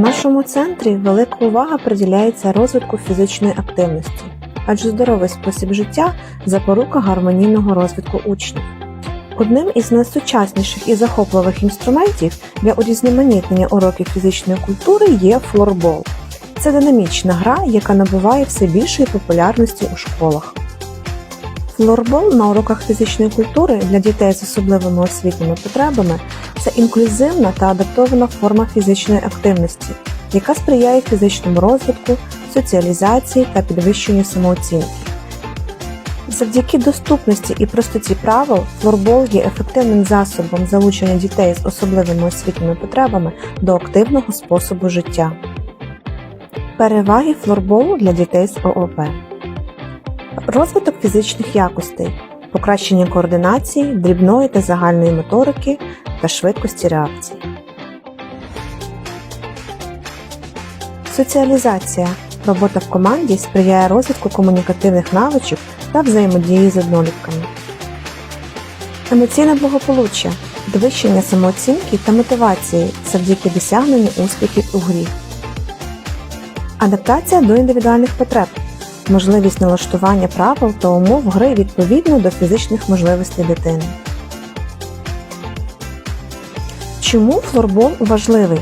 нашому центрі велика увага приділяється розвитку фізичної активності, адже здоровий спосіб життя запорука гармонійного розвитку учнів. Одним із найсучасніших і захопливих інструментів для урізноманітнення уроків фізичної культури є флорбол. Це динамічна гра, яка набуває все більшої популярності у школах. Флорбол на уроках фізичної культури для дітей з особливими освітніми потребами це інклюзивна та адаптована форма фізичної активності, яка сприяє фізичному розвитку, соціалізації та підвищенню самооцінки. Завдяки доступності і простоті правил, флорбол є ефективним засобом залучення дітей з особливими освітніми потребами до активного способу життя. Переваги флорболу для дітей з ООП. Розвиток фізичних якостей, покращення координації, дрібної та загальної моторики та швидкості реакції. Соціалізація. Робота в команді сприяє розвитку комунікативних навичок та взаємодії з однолітками. Емоційне благополуччя, підвищення самооцінки та мотивації завдяки досягненню успіхів у грі. Адаптація до індивідуальних потреб, можливість налаштування правил та умов гри відповідно до фізичних можливостей дитини. Чому флорбол важливий?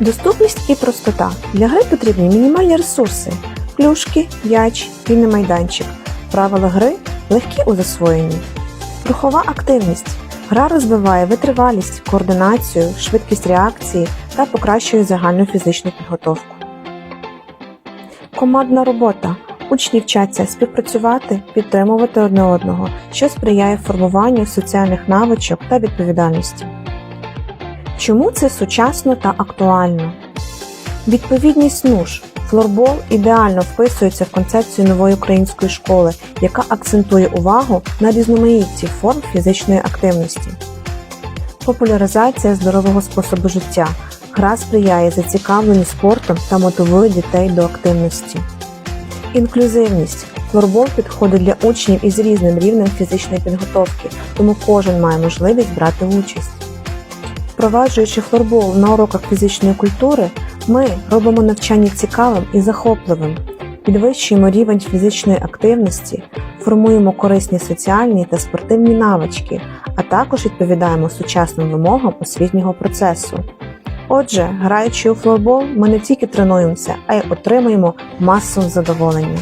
Доступність і простота. Для гри потрібні мінімальні ресурси клюшки, м'яч, вільний майданчик. Правила гри легкі у засвоєнні. Рухова активність. Гра розвиває витривалість, координацію, швидкість реакції та покращує загальну фізичну підготовку. Командна робота. Учні вчаться співпрацювати, підтримувати одне одного, що сприяє формуванню соціальних навичок та відповідальності. Чому це сучасно та актуально? Відповідність НУШ. Флорбол ідеально вписується в концепцію нової української школи, яка акцентує увагу на різноманітті форм фізичної активності. Популяризація здорового способу життя. Гра сприяє зацікавленню спортом та мотивує дітей до активності. Інклюзивність. Флорбол підходить для учнів із різним рівнем фізичної підготовки, тому кожен має можливість брати участь. Впроваджуючи флорбол на уроках фізичної культури, ми робимо навчання цікавим і захопливим, підвищуємо рівень фізичної активності, формуємо корисні соціальні та спортивні навички, а також відповідаємо сучасним вимогам освітнього процесу. Отже, граючи у флорбол, ми не тільки тренуємося, а й отримуємо масу задоволення.